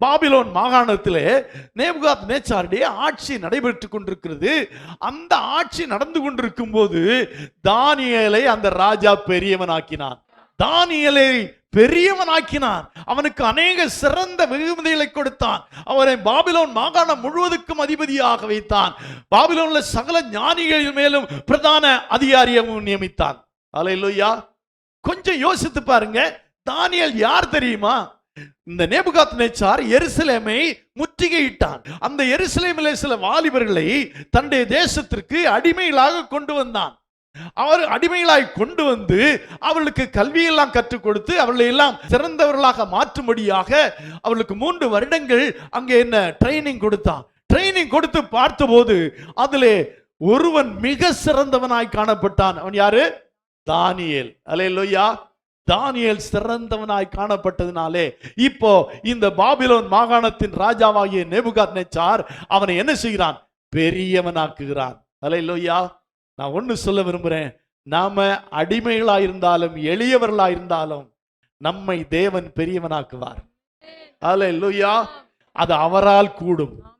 Babylon மாகாணத்திலே நேபுகாத் நேச்சாருடைய ஆட்சி நடைபெற்று கொண்டிருக்கிறது. அந்த ஆட்சி நடந்து கொண்டிருக்கும் போது தானியலை அந்த ராஜா பெரியவனாக்கினான். பெரியவன் பெரியவனாக்கினான். அவனுக்கு அநேக சிறந்த வெகுமதிகளை கொடுத்தான். அவனை பாபிலோன் மாகாணம் முழுவதுக்கும் அதிபதியாக வைத்தான். பாபிலோன்ல சகல ஞானிகள் மேலும் பிரதான அதிகாரியாகவும் நியமித்தான். அலையிலோயா கொஞ்சம் யோசித்து பாருங்க. தானியல் யார் தெரியுமா? இந்த நேபுகாத் நேச்சார் எருசலேமை முற்றுகையிட்டான். அந்த எருசலேமிலே சில வாலிபர்களை தன்னுடைய தேசத்திற்கு அடிமைகளாக கொண்டு வந்தான். அவர் அடிமைகளாய் கொண்டு வந்து அவளுக்கு கல்வியெல்லாம் கற்றுக் கொடுத்து அவளை எல்லாம் சிறந்தவர்களாக மாற்றும்படியாக அவளுக்கு மூன்று வருடங்கள் அங்கே என்ன ட்ரைனிங் கொடுத்தான். ட்ரைனிங் கொடுத்து பார்த்தபோது அதிலே ஒருவன் மிக சிறந்தவனாய் காணப்பட்டான். அவன் யாரு? தானியேல். அல்லேலூயா தானியல் சிறந்தவனாய் காணப்பட்டதினாலே இப்போ இந்த பாபிலோன் மாகாணத்தின் ராஜாவாகிய நெபுகாத் நெச்சார் அவனை என்ன செய்கிறான்? பெரியவனாக்குகிறான். அல்லேலூயா நான் ஒன்று சொல்ல விரும்புறேன். நாம அடிமைகளாயிருந்தாலும் எளியவர்களா இருந்தாலும் நம்மை தேவன் பெரியவனாக்குவார். அல்லேலூயா அது அவரால் கூடும்.